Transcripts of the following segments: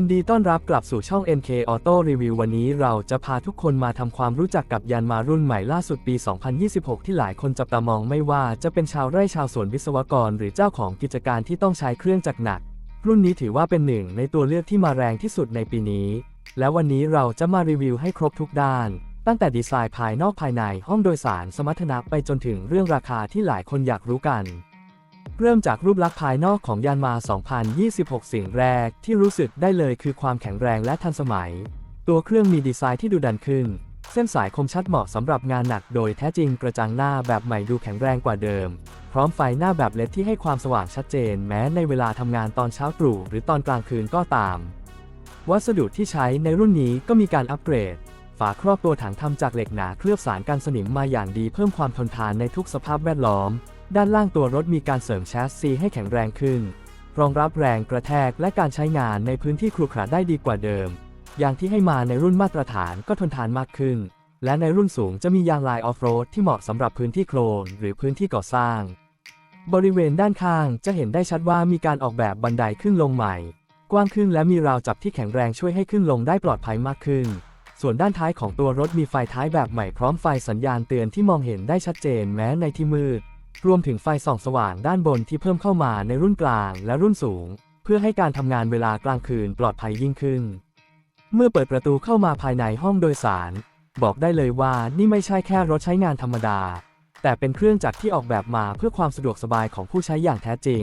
ยินดีต้อนรับกลับสู่ช่อง NK Auto Review วันนี้เราจะพาทุกคนมาทำความรู้จักกับยานมารุ่นใหม่ล่าสุดปี 2026 ที่หลายคนจับตามองไม่ว่าจะเป็นชาวไร่ชาวสวนวิศวกร หรือเจ้าของกิจการที่ต้องใช้เครื่องจักรหนัก รุ่นนี้ถือว่าเป็นหนึ่งในตัวเลือกที่มาแรงที่สุดในปีนี้ และวันนี้เราจะมารีวิวให้ครบทุกด้าน ตั้งแต่ดีไซน์ภายนอกภายในห้องโดยสารสมรรถนะไปจนถึงเรื่องราคาที่หลายคนอยากรู้กัน เริ่มจากรูปลักษณ์ภายนอกของยานมา 2026 สิ่งแรกที่รู้สึกได้เลยคือความแข็งแรงและทันสมัย ตัวเครื่องมีดีไซน์ที่ดูดันขึ้น เส้นสายคมชัดเหมาะสำหรับงานหนักโดยแท้จริงกระจังหน้าแบบใหม่ดูแข็งแรงกว่าเดิม พร้อมไฟหน้าแบบเลดที่ให้ความสว่างชัดเจน แม้ในเวลาทำงานตอนเช้าตรู่หรือตอนกลางคืนก็ตาม วัสดุที่ใช้ในรุ่นนี้ก็มีการอัปเกรด ฝาครอบตัวถังทำจากเหล็กหนาเคลือบสารกันสนิมมาอย่างดีเพิ่มความทนทานในทุกสภาพแวดล้อม ด้านล่างตัวรถมีการเสริมแชสซีให้แข็งแรงขึ้น รองรับแรงกระแทกและการใช้งานในพื้นที่ครุขระได้ดีกว่าเดิมอย่างที่ให้มาในรุ่นมาตรฐานก็ทนทานมากขึ้น และในรุ่นสูงจะมียางลายออฟโรดที่เหมาะสำหรับพื้นที่โคลนหรือพื้นที่ก่อสร้าง บริเวณด้านข้างจะเห็นได้ชัดว่ามีการออกแบบบันไดขึ้นลงใหม่ กว้างขึ้นและมีราวจับที่แข็งแรงช่วยให้ขึ้นลงได้ปลอดภัยมากขึ้นส่วนด้านท้ายของตัวรถมีไฟท้ายแบบใหม่พร้อมไฟสัญญาณเตือนที่มองเห็นได้ชัดเจนแม้ในที่มืด รวมถึงไฟส่องสว่างด้านบนที่เพิ่มเข้ามาในรุ่นกลางและรุ่นสูง เพื่อให้การทำงานเวลากลางคืนปลอดภัยยิ่งขึ้น เมื่อเปิดประตูเข้ามาภายในห้องโดยสาร บอกได้เลยว่านี่ไม่ใช่แค่รถใช้งานธรรมดา แต่เป็นเครื่องจักรที่ออกแบบมาเพื่อความสะดวกสบายของผู้ใช้อย่างแท้จริง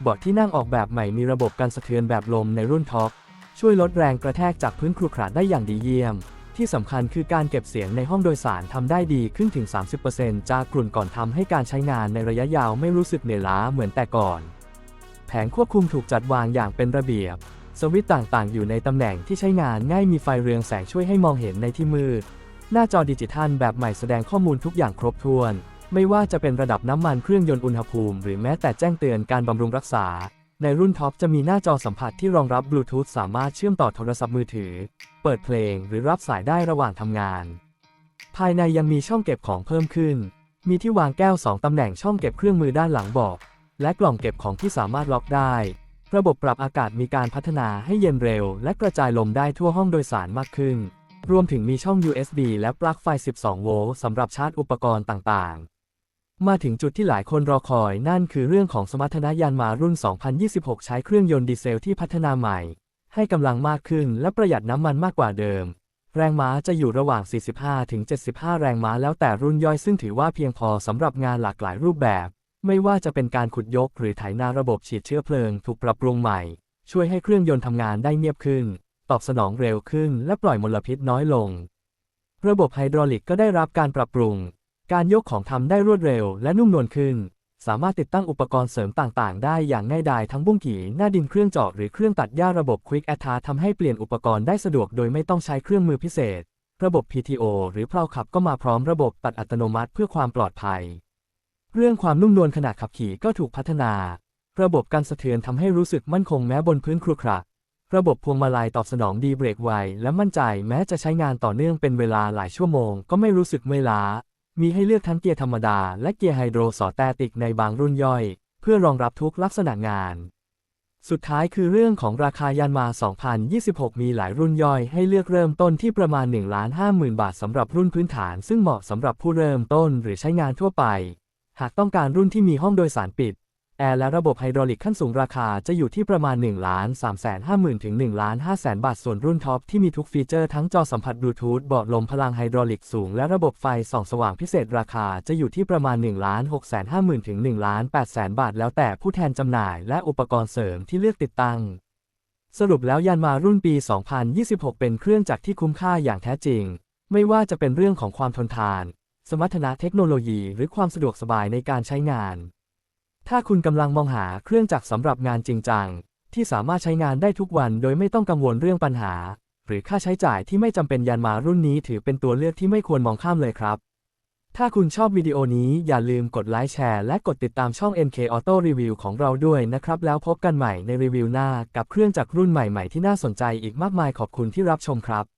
เบาะที่นั่งออกแบบใหม่มีระบบกันสะเทือนแบบลมในรุ่นท็อปช่วยลดแรงกระแทกจากพื้นครุขระได้อย่างดีเยี่ยม ที่สำคัญคือการเก็บเสียงในห้องโดยสารทำได้ดีขึ้นถึง 30%จากกลุ่นก่อนทำให้การใช้งานในระยะยาวไม่รู้สึกเหนื่อยล้าเหมือนแต่ก่อน แผงควบคุมถูกจัดวางอย่างเป็นระเบียบ สวิตช์ต่างๆ อยู่ในตำแหน่งที่ใช้งานง่ายมีไฟเรืองแสงช่วยให้มองเห็นในที่มืด หน้าจอดิจิทัลแบบใหม่แสดงข้อมูลทุกอย่างครบถ้วน ไม่ว่าจะเป็นระดับน้ำมันเครื่องยนต์อุณหภูมิ หรือแม้แต่แจ้งเตือนการบำรุงรักษา ในรุ่นท็อปจะมีหน้าจอสัมผัสที่รองรับบลูทูธสามารถเชื่อมต่อโทรศัพท์มือถือ เปิดเพลงหรือรับสายได้ระหว่างทำงาน ภายในยังมีช่องเก็บของเพิ่มขึ้น มีที่วางแก้ว 2ตำแหน่งช่องเก็บเครื่องมือด้านหลังบอก และกล่องเก็บของที่สามารถล็อกได้ ระบบปรับอากาศมีการพัฒนาให้เย็นเร็ว และกระจายลมได้ทั่วห้องโดยสารมากขึ้น รวมถึงมีช่อง USB และปลั๊กไฟ 12 โวลต์สำหรับชาร์จอุปกรณ์ต่างๆ มาถึงจุดที่หลายคนรอคอยนั่นคือเรื่องของสมรรถนะยานมารุ่น 2026 ใช้เครื่องยนต์ดีเซลที่พัฒนาใหม่ ให้กำลังมากขึ้นและประหยัดน้ำมันมากกว่าเดิม แรงม้าจะอยู่ระหว่าง 45-75 แรงม้าแล้วแต่รุ่นย่อยซึ่งถือว่าเพียงพอสำหรับงานหลากหลายรูปแบบ ไม่ว่าจะเป็นการขุดยกหรือไถนาระบบฉีดเชื้อเพลิง ถูกปรับปรุงใหม่ ช่วยให้เครื่องยนต์ทำงานได้เงียบขึ้น ตอบสนองเร็วขึ้น และปล่อยมลพิษน้อยลง ระบบไฮดรอลิกก็ได้รับการปรับปรุง การยกของทำได้รวดเร็วและนุ่มนวลขึ้น สามารถติดตั้งอุปกรณ์เสริมต่างๆ ได้อย่างง่ายดายทั้งบุ้งกี่หน้าดินเครื่องเจาะหรือเครื่องตัดหญ้าระบบ Quick a t t a ทำให้เปลี่ยนอุปกรณ์ได้สะดวกโดยไม่ต้องใช้เครื่องมือพิเศษ ระบบ PTO หรือเพลาขับก็มาพร้อมระบบตัดอัตโนมัติเพื่อความปลอดภัย เรื่องความนุ่มนวลขณะขับขี่ก็ถูกพัฒนา ระบบการสะเทือนทำให้รู้สึกมั่นคงแม้บนพื้นครุขระระบบพวงมาลัยตอบสนองดีเบรกไวและมั่นใจ แม้จะใช้งานต่อเนื่องเป็นเวลาหลายชั่วโมง ก็ไม่รู้สึกเมื่อยล้า มีให้เลือกทั้งเกียร์ธรรมดาและเกียร์ไฮโดรสอแตติกในบางรุ่นย่อย เพื่อรองรับทุกลักษณะงาน สุดท้ายคือเรื่องของราคายานมา 2026 มีหลายรุ่นย่อยให้เลือกเริ่มต้นที่ประมาณ 1 5 0 0 0 0 บาทสำหรับรุ่นพื้นฐาน ซึ่งเหมาะสำหรับผู้เริ่มต้นหรือใช้งานทั่วไป หากต้องการรุ่นที่มีห้องโดยสารปิด แอร์และระบบไฮดรอลิกขั้นสูงราคาจะอยู่ที่ประมาณ1 3 5 0 0 0 0ถึง1 5 0 0 0 0 บาท ส่วนรุ่นท็อปที่มีทุกฟีเจอร์ทั้งจอสัมผัสบลูทูธเบาะลมพลังไฮดรอลิกสูง และระบบไฟส่องสว่างพิเศษราคาจะอยู่ที่ประมาณ1 6 5 0 0 0 0ถึง1 8 0 0 0 0 บาท แล้วแต่ผู้แทนจำหน่ายและอุปกรณ์เสริมที่เลือกติดตั้ง สรุปแล้วยานมารุ่นปี 2026 เป็นเครื่องจักรที่คุ้มค่าอย่างแท้จริง ไม่ว่าจะเป็นเรื่องของความทนทาน สมรรถนะเทคโนโลยี หรือความสะดวกสบายในการใช้งาน ถ้าคุณกำลังมองหาเครื่องจักรสำหรับงานจริงจัง ที่สามารถใช้งานได้ทุกวันโดยไม่ต้องกังวลเรื่องปัญหา หรือค่าใช้จ่ายที่ไม่จำเป็นยานมารุ่นนี้ถือเป็นตัวเลือกที่ไม่ควรมองข้ามเลยครับ ถ้าคุณชอบวิดีโอนี้อย่าลืมกดไลค์แชร์และกดติดตามช่อง NK Auto Review ของเราด้วยนะครับ แล้วพบกันใหม่ในรีวิวหน้ากับเครื่องจักรรุ่นใหม่ๆที่น่าสนใจอีกมากมายขอบคุณที่รับชมครับ